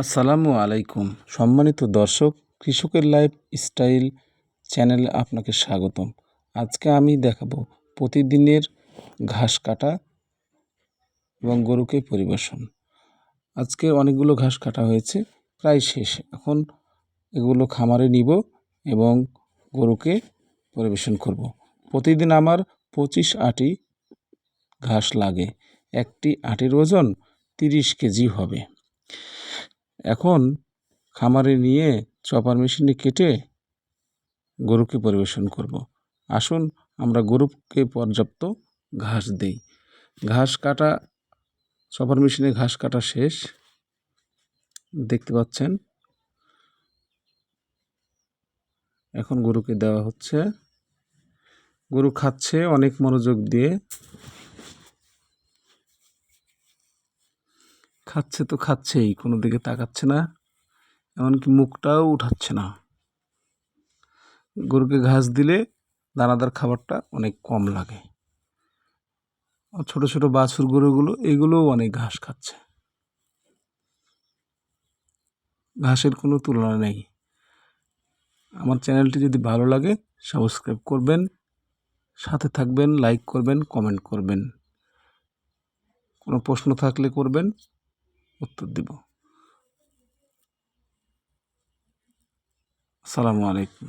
আসসালামু আলাইকুম। সম্মানিত দর্শক, কৃষকের লাইফ স্টাইল চ্যানেলে আপনাকে স্বাগতম। আজকে আমি দেখাবো প্রতিদিনের ঘাস কাটা এবং গরুকে পরিবেশন। আজকে অনেকগুলো ঘাস কাটা হয়েছে, প্রায় শেষ। এখন এগুলো খামারে নিব এবং গরুকে পরিবেশন করব। প্রতিদিন আমার পঁচিশ আটি ঘাস লাগে। একটি আটির ওজন তিরিশ কেজি হবে। এখন খামারে নিয়ে চপার মেশিনে কেটে গরুকে পরিবেশন করব। আসুন আমরা গরুকে পর্যাপ্ত ঘাস দেই। ঘাস কাটা, চপার মেশিনে ঘাস কাটা শেষ। দেখতে পাচ্ছেন? এখন গরুকে দেওয়া হচ্ছে। গরু খাচ্ছে, অনেক মনোযোগ দিয়ে খাচ্ছে তো খাচ্ছেই, কোনো দিকে তাকাচ্ছে না, এমনকি মুখটাও উঠাচ্ছে না। গরুকে ঘাস দিলে দানাদার খাবারটা অনেক কম লাগে। ছোটো ছোটো বাছুর গরুগুলো, এগুলোও অনেক ঘাস খাচ্ছে। ঘাসের কোনো তুলনা নেই। আমার চ্যানেলটি যদি ভালো লাগে, সাবস্ক্রাইব করবেন, সাথে থাকবেন, লাইক করবেন, কমেন্ট করবেন। কোনো প্রশ্ন থাকলে করবেন। উত্তর দিব। আসসালামু আলাইকুম।